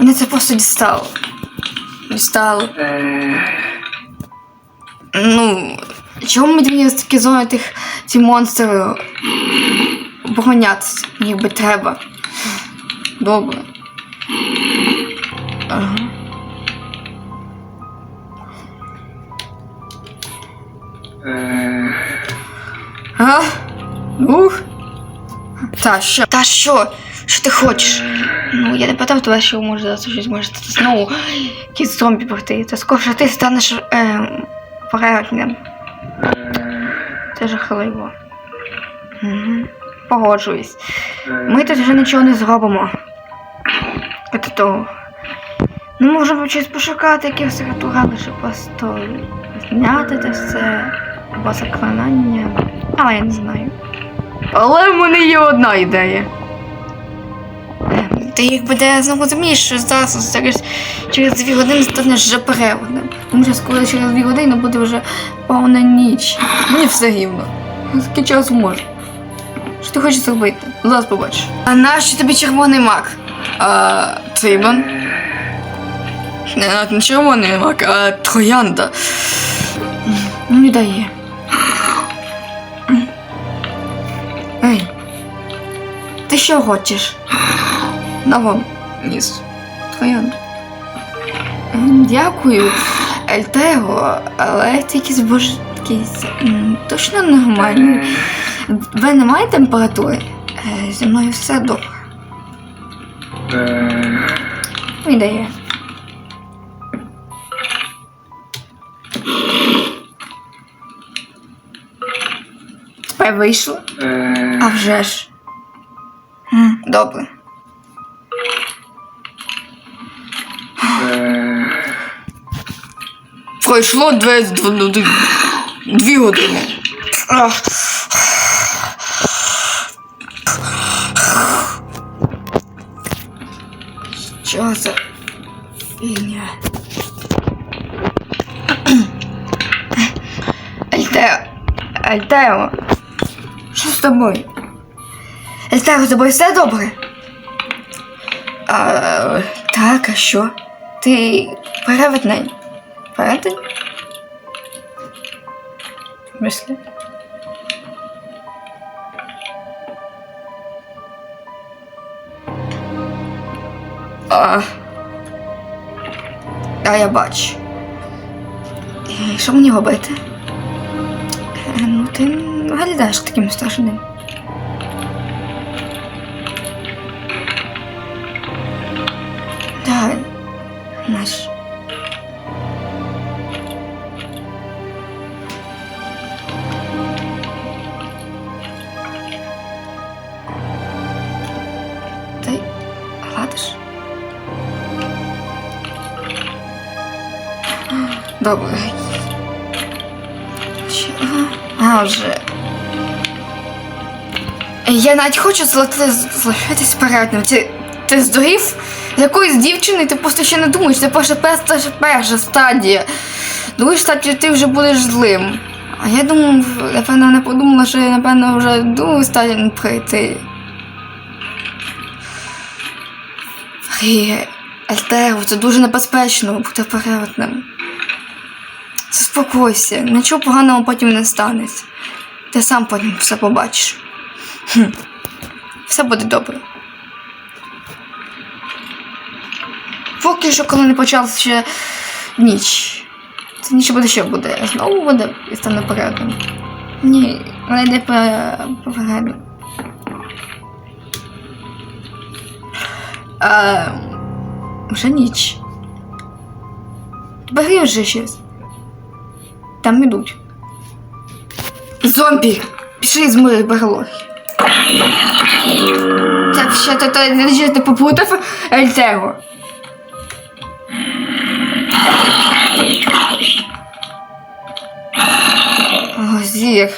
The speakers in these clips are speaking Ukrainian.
Мене це просто дістало. Дістало. Ну, чому мені такі зони тих ці монстри оборонятися, ніби треба. Добре. Ага. А? Ух. Та що? Та що? Що ти хочеш? Ну, я не питав тебе, що може зараз щось може стати знову якісь зомбі прийти. Та скорше ти станеш е. Це жахливо. Погоджуюсь. Ми тут вже нічого не зробимо. От того. Ну, можемо щось пошукати, якихось ритуали, щоб просто зняти це все. Або заклинання. Але я не знаю. Але в мене є одна ідея. Ти як буде знову що зараз зараз через дві години станеш вже переводним. Тому що коли через дві години буде вже повна ніч. Мені все рівно. Скільки часу може. Що ти хочеш зробити? Зараз побачиш. А нащо тобі червоний мак? А? Не, не червоний мак, а троянда. Ну, не дає. Ей, ти що хочеш? На вам, ніс. Троянда. Дякую, Ельтего, але якийсь боже точно нормальний. Ви не маєте температури? Е, Зі мною все добре. Ну, Ідея. Тепер вийшло? А вже ж. Добре. Пройшло дві, дві, дві години. Що за фігня? Альтео, Альтео, що з тобою? Альтео, з тобою все добре? А, так, а що? Ти перевертень? Перевертень? Мислі? А, а я бачу. Що мені робити? Е, Ну, ти виглядаєш таким страшним. Добре. Чого? А вже. Я навіть хочу залишитись передним. Ти, ти здурів? З якоїсь дівчини ти просто ще не думаєш, це перша, перша, перша стадія. Другу стадію ти вже будеш злим. А я думав, напевно, не подумала, що я, напевно, вже другу стадію прийти. І, Альтеро, це дуже небезпечно бути перевертним. Заспокойся, нічого поганого потім не станеться. Ти сам потім все побачиш. Хм. Все буде добре. Поки що, коли не почалася ще ніч. Це ніч буде що буде? Знову буде і стане передом. Ні, вона йде по- попереду. Вже ніч. Бери вже щось. Там ідуть. Зомбі! Пішли з моєї берлоги. Так, що то, ти попутав Ельтего. О, зір.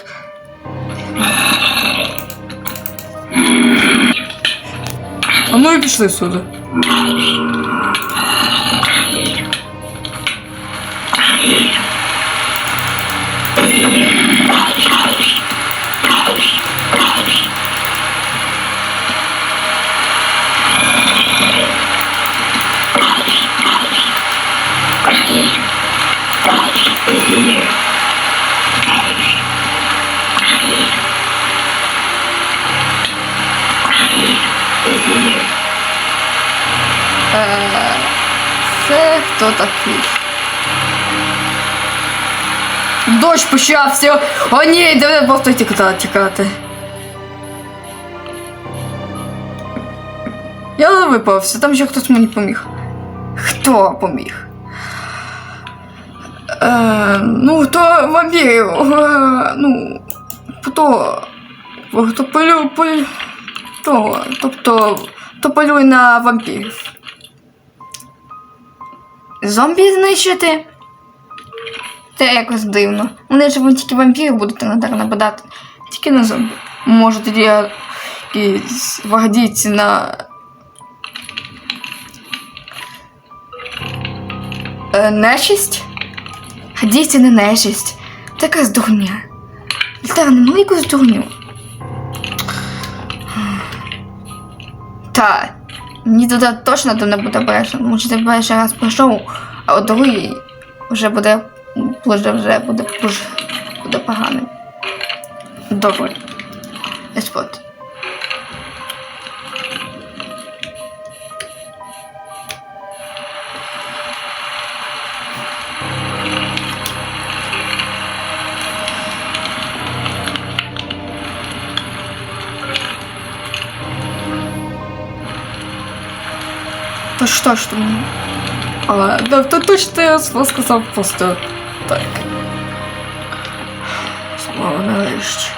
А ну і пішли сюди. Хто такий? Дощ почався. О ні, давай просто тікати. Я випався, там ще хтось мені поміг. Хто поміг? Е, ну, то вампірів. Е, ну, хто. Хто полю, полю, то, тобто, то полює на вампірів. Зомбі знищити? Це якось дивно. Вони ж вон тільки вампірів будуть на нападати. Тільки на зомбі. Може тоді якісь вагдійці на. Е, нечисть? Гадійці не нечисть. Така здурня. Та не мали якусь дурню. Та, мені туди точно то не буде перше. Може, ти перший раз пройшов, а от другий вже буде вже, вже буде буде поганий. Добре. Господь. То що ж там? Але да, то точно я сказав просто так. Слава нарешті.